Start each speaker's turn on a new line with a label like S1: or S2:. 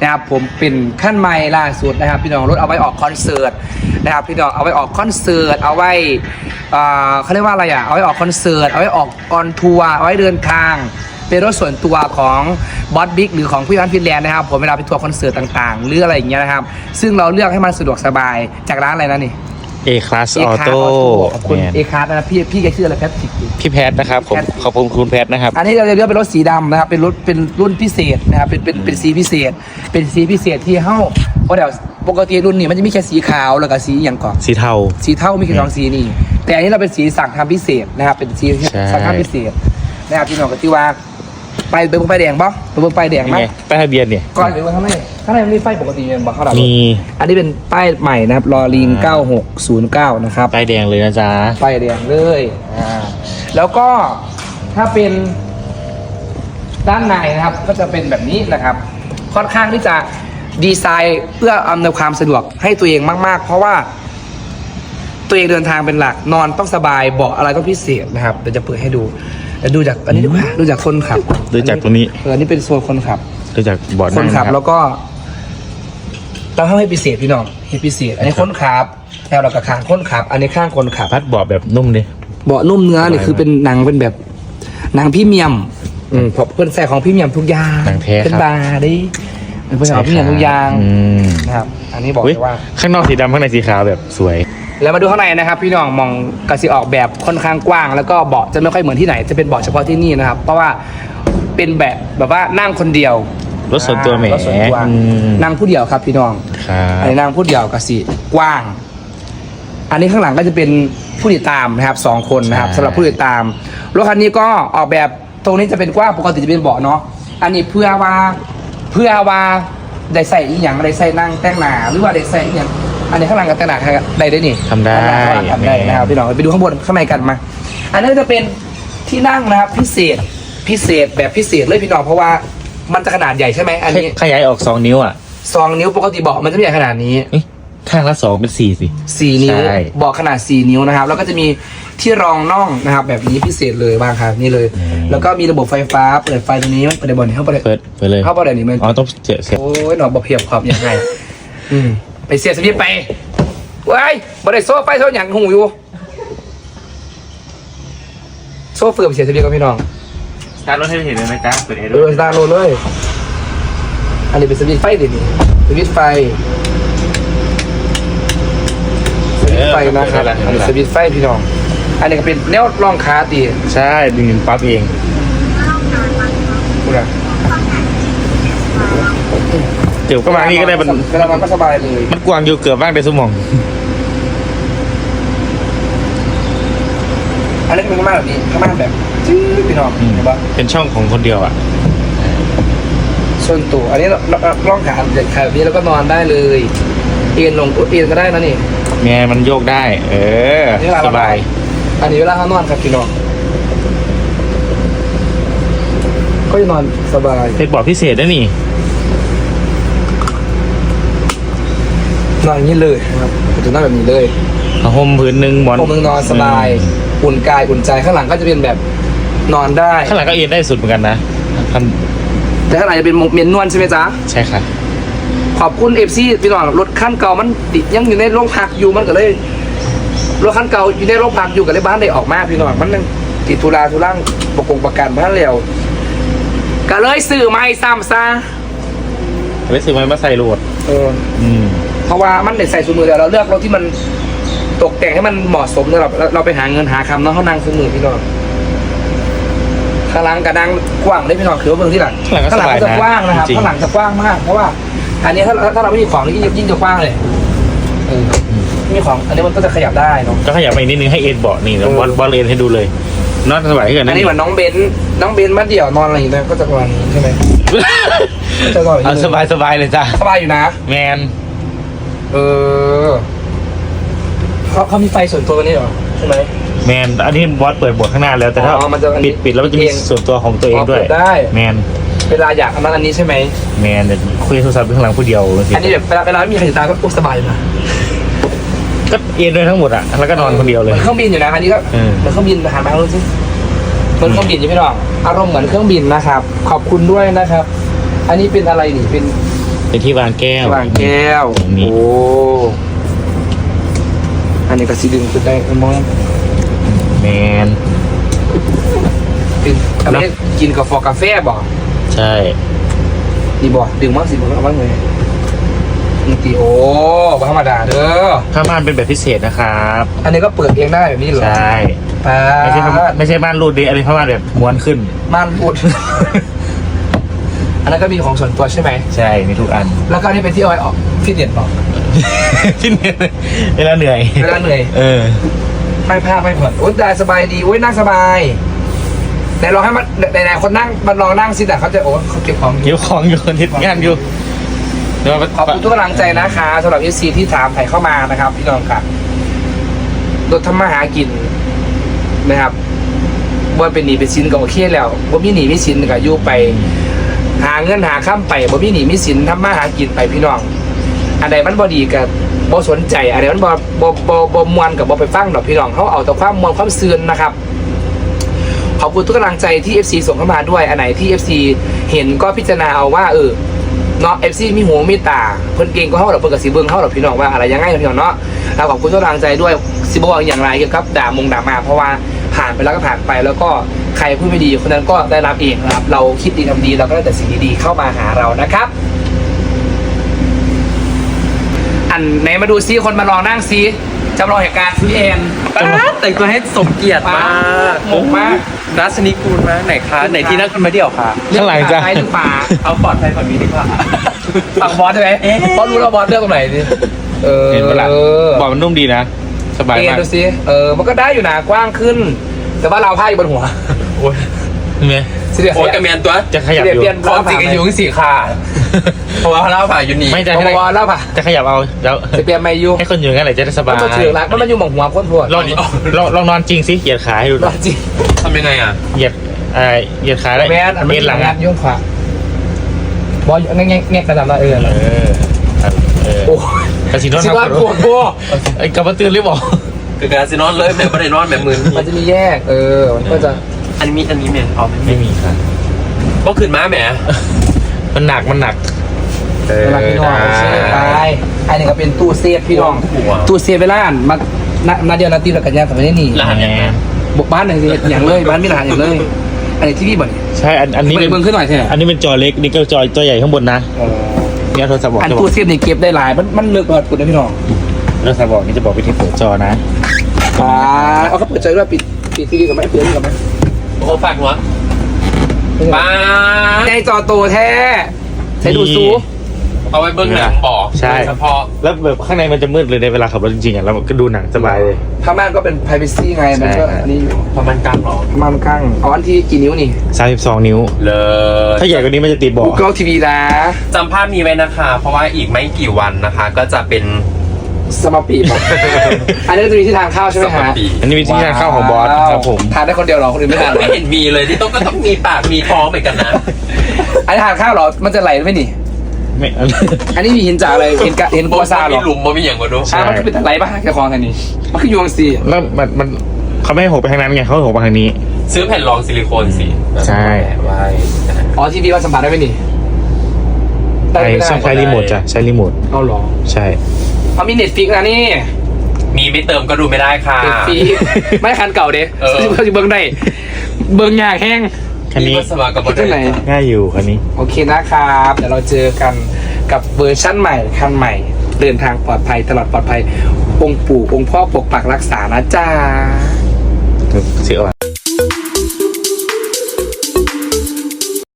S1: นะครับผมเป็นขั้นใหม่ล่าสุดนะครับ พี่น้องรถเอาไว้ออกคอนเสิร์ตนะครับพี่น้องเอาไว้ออกคอนเสิร์ตเอาไว้อ่าเขาเรียกว่าอะไรอะเอาไว้ออกคอนเสิร์ตเอาไว้ออกออนทัวร์เอาไว้เดินทางเป็นรถส่วนตัวของบอสบิ๊กหรือของพี่วันพินแลนด์นะครับผมเวลาไปทัวร์คอนเสิร์ตต่างๆ หรืออะไรอย่างเงี้ยนะครับ ซึ่งเราเลือกให้มันสะดวกสบายจากร้านอะไรนะนี่
S2: เอคลาสออ
S1: คา
S2: โต้
S1: ขอบคุณเอคาร์นะครับพี่พี่แกชื่ออะไรแพทริก
S2: พี่แพทนะครับผม
S1: แพท
S2: ขอบคุณคุณแพทนะครับ
S1: อันนี้เราจะเลือกเป็นรถสีดำนะครับ เป็นรถเป็นรุ่นพิเศษนะครับเป็นเป็นเป็นสีพิเศษ เป็นสีพิเศษที่เข้าเพราะเดี๋ยวปกติรุ่นนี้มันจะมีแค่สีขาวแล้วก็สีอย่างก่อน
S2: สีเทา
S1: สีเทามีแค่สองสีนี่แต่อันนี้เราเป็นสีสั่งทำพิเศษนะครับ เป็นสี
S2: ใช่
S1: สั่งทำพิเศษนะครับพี่น้องก็ที่ว่าไปไปเบิ่งไฟแดงป่ะไปเบิ่งไฟแดง
S2: นี่
S1: ไหม
S2: ไงป้ายทะเบียนเนี่ย
S1: ก่อนไปเบิ่งข้างใน ข้างในมันมีไฟปกติเป็นบ่เข้าดับ
S2: มี
S1: อันนี้เป็นป้ายใหม่นะครับลอลิง9609 นะครับ
S2: ป้ายแดงเลยนะจ๊ะ
S1: ไฟแดงเลยอ่าแล้วก็ถ้าเป็นด้านในนะครับ ก็จะเป็นแบบนี้นะครับ ค่อนข้างที่จะดีไซน์เพื่ออำนวยความสะดวกให้ตัวเองมาก ๆ เพราะว่า ตัวเองเดินทางเป็นหลักนอนต้องสบายเบาะอะไรต้องพิเศษนะครับเดี๋ยวจะเปิดให้ดูเดี๋ยวดูจากอันนี้ดีกว่าดูจากคนขับ
S2: ดูจากตรงนี้
S1: เอออันนี้เป็นโซนคนขับ
S2: ดูจากบอร์ด
S1: คนขับ
S2: งะ
S1: แล้วก็ต้องให้พิเศษพี่น้องให้พิเศษ อันนี้คนขับแถวเรากับข้างคนขับ อันนี้ข้างคนขับ
S2: พัดเบาะแบบนุ่มดิ
S1: เบาะนุ่มเนื้อเนี่ยคือเป็นหนังเป็นแบบหนังพรี่เมียม อืมเพราะเพื่อนใส่ของพรี่เมียมทุกอย่าง
S2: หนังแท้
S1: เป็น
S2: ครับ
S1: บาร์ดิเป็นเพื่อนของพรี่เมียมทุกอย่าง
S2: อืม
S1: นะครับ อันนี้บอก
S2: อุ๊ย
S1: เลยว่า
S2: ข้างนอกสีดำข้างในสีขาวแบบสวย
S1: แล้วมาดูข้างในนะครับ พี่น้องมองกระสีออกแบบค่อนข้างกว้าง แล้วก็เบาะจะไม่ค่อยเหมือนที่ไหนจะเป็นเบาะเฉพาะที่นี่นะครับ เพราะว่าเป็นแบบแบบว่านั่งคนเดียว
S2: รถส่วนตัวแหม
S1: รถส่วนตัว
S2: อืม
S1: นั่งผู้เดียวครับพี่น้อง
S2: ครั
S1: อัน
S2: บ
S1: นี้นั่งผู้เดียวกับสีกว้าง อันนี้ข้างหลังก็จะเป็นผู้ติดตามนะครับสองคนนะครับ
S2: ใช่
S1: สำหรับผู้ติดตามรถคันนี้ก็ออกแบบตรงนี้จะเป็นกว้างปกติจะเป็นเบาะเนาะอันนี้เพื่อว่าเพื่อว่าได้ใส่อีกอย่างได้ใส่นั่งแต่งหนาหรือว่าได้ใส่อีกอย่างอันนี้ข้างหลังกับแต่งหนาได้ได้นี่
S2: ทำได้
S1: ข้างหลังทำได้นะครับพี่น้องไปดูข้างบนข้างในกันมา อันนี้จะเป็นที่นั่งนะครับพิเศษพิเศษแบบพิเศษเลยพี่น้องเพราะว่า มันจะขนาดใหญ่ใช่ไหมอันนี้
S2: ขยายออกสองนิ้วอะ
S1: สองนิ้วปกติเบาะมันจะไม่ใหญ่ขนาดนี้
S2: เอ๊ะข้างละสองเป็นสี่สิ
S1: สี่นิ้ว
S2: ใช่
S1: เบาะขนาดสี่นิ้วนะครับ แล้วก็จะมีที่รองน่องนะครับ แบบนี้พิเศษเลยบ้างครับนี่เลย แล้วก็มีระบบไฟฟ้าเปิดไฟตรงนี้เปิดในบอลเข้าไปเลย
S2: เปิดเปิดเลย
S1: เข้าไปเลยนี่มัน
S2: อ๋อต้องเสียเสีย
S1: โอ้ยหนอบอเพียบความยังไงอืมไปเสียสมิธไปเว้ยบอได้โซ่ไปโซ่หยังหูอยู่ โซ่เฟื่อมเสียสมิธกับพี่น้อง
S2: สตาร์ทรถให้เห็นเลยนะจ๊ะเปิดเอ
S1: เออสตาร์ทโหลดเลย อันนี้เป็นสวิตช์ไฟดินี่สวิตช์ไฟ สวิตช์ไฟนะครับ อันนี้สวิตช์ไฟพี่น้อง อันนี้ก็เป็นแนวรองขาตี
S2: ใช่ดึงเงินปั๊บเอง
S1: พูดอะ
S2: เดี๋ยวก็มานี่ก็ได้มัน
S1: เวลามันก็สบายเลย
S2: มันกว้างอยู่เกือบบ้างในสมอง
S1: อันนี้เป็นข้างหน้าแบบนี้ข้างหน้าแบบ จี๊ดพี่น้องเห็นปะ
S2: เป็นช่องของคนเดียวอะ
S1: ส่วนตัวอันนี้ร่องขาเด็ดขาแบบนี้แล้วก็นอนได้เลยเอ็นลงเอ็นก็ได้นะนี่
S2: แม่มันโยกได้ เออ
S1: นี่เวลา
S2: ส
S1: เรา
S2: บาย
S1: อันนี้เวลาเขานอนครับพี่น้องก็จะนอนสบาย
S2: เป็นบอร์ดพิเศษด้วยนี่
S1: นอนอย่างนี้เลยนะครับจะนอนแบบนี้เลย
S2: ผ้าห่มพื้นหนึ่งหมอน
S1: ผมมึงนอนสบาย อุ่นกายอุ่นใจข้างหลังก็จะเป็นแบบ นอนได้
S2: ข้างหลังก็เอ็นได้สุดเหมือนกันนะท
S1: แต่ข้างหลังจะเป็นเมียนนวลใช่ไหมจ๊ะำ
S2: ใช่ค่ะ
S1: ขอบคุณเอฟซีพี่น้องรถขั้นเก่ามันติดยังอยู่ในโรงพักอยู่มันก็เลยรถขั้นเก่าอยู่ในโรงพักอยู่กับเลยบ้านได้ออกมาพี่น้องมันยังติดทุราทุรังประกงประกันบ้านแล้วก็เลยซื้อไม้ซ้ำซะ
S2: ไปซื้อมามาใส่โหลด
S1: เออ
S2: อืม
S1: เพราะว่ามันได้ใส่สูมือแล้วเราเลือกรถที่มันตกแต่งให้มันเหมาะสมสำหรับเราเราไปหาเงินหาคำเนาะเขานั่งสูมือพี่น้อง ข้างหลังกระดังกว้างได้พี่น้องคือว่าเมืองที่หลัง
S2: ข้างหลังก็สบาย
S1: จะ
S2: นะ
S1: กว้างนะครับ
S2: จริง
S1: ข้างหลังจะกว้างมากเพราะว่า อันนี้ถ้าถ้าเราไม่มีของนี่ยิ่งยิ่งจะกว้างเลยเออไม่มีของอันนี้มันก็จะขยับได้เนาะ
S2: ก็ขยับไปอีกนิดนึงให้เอ็นเบาะนี่แล้ว
S1: เออ
S2: บอลบอลเอ็นให้ดูเลยนอนสบายขึ้น
S1: อันนี้เหมือนน้องเบนซ์น้องเบนซ์มาเดี่ยวนอนอะไรอย่างเงี้ยก็จะประมาณนี้ใช่ไหมจะนอนอย่าง
S2: เอา
S1: นี้
S2: สบายสบายเลยจ้ะ
S1: สบายอยู่นะ
S2: แมน
S1: เออ เขาเขามีไฟส่วนตัวนี้เหรอใช่ไหม
S2: แมนอันนี้บอสเปิดบทข้างหน้าแล้วแต่ถ้า
S1: อ๋อมันจะ
S2: ปิดปิดแล้วมันจะมี
S1: เอง
S2: ส่วนตัวของตัวเองด้วย
S1: อ๋อเปิดได้
S2: แมน
S1: เวลาอยากอันนั้นอันนี้ใช่ไหม
S2: แมนเดี๋ยวคุยโทรศัพท์อยู่ข้างหลังผู้เดียวบางที
S1: อันนี้แบบเวลาเวลาไม่มีใครติดตามก็โอ้สบายนะ
S2: ก็เอ็นด้วยทั้งหมดอะแล้วก็นอนคนเดียวเลย
S1: หมือนเครื่องบินอยู่นะอันนี้ก็
S2: เออ
S1: เหมือนเครื่องบินหันมาดูสิเหมือนเครื่องบินใช่ไหมน้องอารมณ์เหมือนเครื่องบินนะครับ ขอบคุณด้วยนะครับ อันนี้เป็นอะไรนี่เป็น
S2: เป็นที่วางแก้ว
S1: วางแก้ว
S2: นี่
S1: โอ้ อันนี้ก็สีดึงขึ้นได้มอง
S2: แมน
S1: ดึงอันนี้กินกับฟอกาแฟบ่
S2: ใช่
S1: นี่บ่ดึงมากสิบ่เอาบ้างเลยนี่ตีโอ้บ่ธรรมดาเด้อ
S2: ผ้าม่านเป็นแบบพิเศษนะครับ
S1: อันนี้ก็เปิดเองได้แบบนี้เหรอ
S2: ใช่
S1: ป้า
S2: ไม่ใช่ผ้าไม่ใช่ม่านรูดดิอันนี้ผ้าม่านแบบม้วนขึ้น
S1: ม่านพูด อันนั้นก็มีของส่วนตัวใช่ไหม
S2: ใช่ มีทุกอัน
S1: แล้วก็อันนี่เป็นที่เอาไว้ออกฟิตเนสบอก
S2: ที่เนี่ยเวลาเหนื่อย
S1: เวลาเหนื่อย
S2: เออ
S1: ไม่พลาดไม่ผ่อนโอ้ยได้สบายดีโอ้ยนั่งสบายไหนลองให้มันไหนไหนคนนั่งมันลองนั่งสิแต่เขาจะโอ้เขาเก็บของอยู่
S2: เกี่ยวของอยู่ทิศงานอยู่เดี๋ยวมา
S1: ขอบคุณทุกกำลังใจนะคะสำหรับเอซีที่ถามไถ่เข้ามานะครับ พี่น้องครับรถทำมาหากินนะครับว่าเป็นหนีเป็นสินก็โอเคแล้วว่ามีหนีมีสินก็อยู่ไป หาเงินหาข้ามไปบ่มีหนีมีสินทำมาหากินไปพี่น้อง อันใดมันบ่ดีกับบ่สนใจอันใดมันบ่บ่บ่บ่มวนกับบ่ไปฟังดอกพี่น้องเขาเอาแต่ความมวนความเสื่นนะครับขอบคุณทุกกำลังใจที่ FC ส่งเข้ามาด้วย อันไหนที่ FC เห็นก็พิจารณาเอาว่าเออเนาะ FC มีหูมีตา เพิ่นเก่งก็เฮาดอกเพิ่นก็สิเบิ่งเฮาดอกพี่น้องว่าอะไรยังไงพี่น้องเนาะเราขอบคุณทุกกำลังใจด้วยสิบ่ว่าอย่างไรเกี่ยวกับด่ามงด่ามาเพราะว่า ผ่านไปแล้วก็ผ่านไป แล้วก็ใครพูดไม่ดีคนนั้นก็ได้รับเองนะครับ เราคิดดีทำดีเราก็ได้แต่สิ่งดีๆเข้ามาหาเรานะครับ อันไหนมาดูซิคนมาลองนั่งซิจำลองเหตุการณ์พี่แอน
S3: แต่งตัวให้สมเกียรติมาก
S1: หมกมาก
S3: รัชนิกูลมากไหนคะไหนที่นั่งคนมาเดี่ยวคะ
S2: ข้างหลังจ้ะ
S1: ใช้หรือเปล่า
S3: เอาปลอดภัยฝั่งนี้ดีกว่า
S1: ฝั่งบอสใช่ไหมบอสรู้แล้วบอสเลือกตรงไหนดิเออ
S2: เห็นปะล่ะบอกมันนุ่มดีนะ สบาย
S1: เอ็น
S2: มาก
S1: ดูซิเออมันก็ได้อยู่นะกว้างขึ้น แต่ว่าเราผ้าอยู่บนหัว
S3: โอ้ย
S2: เห็นไหม
S1: สิเดีย
S3: โอ้ยกระเมียนตัว
S2: จะขยับ
S1: เดีย
S2: อยู่
S1: เปลี่ยน
S3: ความจริงอายุสี่ขาเพราะว่าเขาเล่าผ่าอยู่นี่
S2: ไม่จะ
S1: บ
S2: ให้
S1: อสเล่าป่ะ
S2: จะขยับเอาแล้ว
S1: จะเปลี่ยนไม่อยู่
S2: ให้คนอยู่งั้นแหละจะได้สบาย
S1: มันมาถือรักมันมาอยู่หมองหัวพ้นพวด
S2: ลองดิลองลองนอนจริงสิเหยียดขาให้ดูห
S1: ร
S2: น่
S1: อ
S2: อย
S1: จริง
S3: ทำยังไงอะ
S2: เหยียดเอ่อเหยียดขาได้
S1: แมนอันไม่
S2: เอ็นหลัง
S1: งา
S2: อะ
S1: นยุ่งขวาบอสแง่แง่แง่กระดำละเออ
S2: เออครับเออ
S1: โอ้ย
S2: กระสินอน
S1: สิว่าปวดพว
S2: ไอ้กระตือรือบอก
S3: คือการสินอนเลยแบบไม่ได้นอนแบบมือ
S1: มันจะมีแยก เออ มันก็จะ
S3: อันนี้มีอันนี้แม่เอาไหม
S2: ไม่มีครับ
S3: ก็ขึ้นมาแหม
S2: มันหนักมันหนักเออ
S1: เวลาพี่น้อง
S2: ได้
S1: เซฟไปอันนี้ก็เป็นตู้เซฟพี่น้อง
S3: หัว
S1: ตู้เซฟเวลาอ่านมานานาเดียวนาตีแล้วกันยางแต่ไม่ได้หนี
S3: รหัสยังไง
S1: บุกบ้านหนึ่งอย่างเลยบ้านมีรหัสอย่างเลยอันนี้ที่พี่บอก
S2: ใช่อันอันนี้
S1: ไป
S2: เป็น
S1: เบิ่งขึ้นหน่อยใช่ไหม
S2: อันนี้เป็นจอเล็กนี่ก็จอจอใหญ่ข้างบนนะ เนี่ยโทรศัพท์บอก
S1: อัน
S2: จะบอ
S1: ตู้
S2: ก
S1: เซฟนี่เก็บได้หลาย มันมันเลือกเปิดกุดนะพี่น้อง
S2: โทรศัพท์บอกนี่จะบอกวิธีเปิดจอนะ
S1: อ่าเอาเขาเปิดใจด้วยปิดปิดทีวีกับไหมเปิดกับไหม
S3: โอ้ฝากหัวป้า
S1: ในจอโตแท้ใช้ดูซู
S3: เอาไว้เบิ้งหนังบอก
S2: ใช่
S3: เฉพาะ
S2: แล้วแบบข้างในมันจะมืดเลยในเวลาขับรถจริงๆอะแล้วมันก็ดูหนังสบายเลย
S1: พม่านก็เป็น privacy ไง มันก็
S2: ใช่
S1: อันนี้อยู่
S3: ประมาณกลางหรอ
S1: พม่านกั้งอ๋ออันที่กี่นิ้วนี่
S2: 32 นิ้ว
S3: เลย
S2: ถ้าใหญ่กว่านี้มันจะติดเบาะ
S1: Google TV นะ
S3: จำภาพนี้ไว้นะคะ เพราะว่าอีกไม่กี่วันนะคะ ก็จะเป็น
S1: สมาปีป่ะอันนี้ก็จะมีที่ทานข้าวใช่ไหม
S3: สปา
S1: ฮะ
S3: ปี
S2: อันนี้มีที่ทานข้าวของบอสครับผม
S1: ทานได้คนเดียวเหรอ คนอื่นไม่ทานเหรอ
S3: ไม่เห็นมีเลยที่ต้องก็ต้องมีปากมีท้องเหมือนกันนะ
S1: อันนี้ทานข้าวเหรอ มันจะไหลไหมนี่
S2: ไม่
S1: อันนี้มีหินจากอะไรเห็นกะเห็นกัวซาเหร
S3: มี
S1: อ
S3: หลุมบ่มีอย่างกว่าดู
S1: อ่ามันก็เป็นไหลป่ะแกคลองกันนี่มันคือยวงซี
S2: แล้วมันมันเขาไม่ให้หกไปทางนั้นไงเขาให้หกไปทางนี้
S3: ซื้อแผ่นรองซิลิโคนสิ
S2: ใช่
S3: ไว้
S1: อ๋อทีวีมันสัมผัสได้ไหมนี่
S2: ใช้
S1: ไม่ได้
S2: ใช้รีโมทจ้ะใช้รีโมท
S1: เอาเหรอ
S2: ใช่
S1: เอามีเน็ตฟิกนะนี่
S3: มีไม่เติมก็ดูไม่ได้ค่ะ
S1: เน็ตฟิกไม่คันเก่าเด้
S3: เออ
S1: เขาจะเบิ้งได้เบิ้งยากแห้ง
S2: คันนี้
S3: มีสมัครกับ
S1: คิดที่ไหน
S2: ง่ายอยู่คันนี้
S1: โอเคนะครับเดี๋ยวเราเจอกันกับเวอร์ชั่นใหม่คันใหม่ เดินทางปลอดภัยตลอดปลอดภัย องค์ปู่องค์พ่อปกปักรักษานะจ๊ะ
S2: เสียอ่อน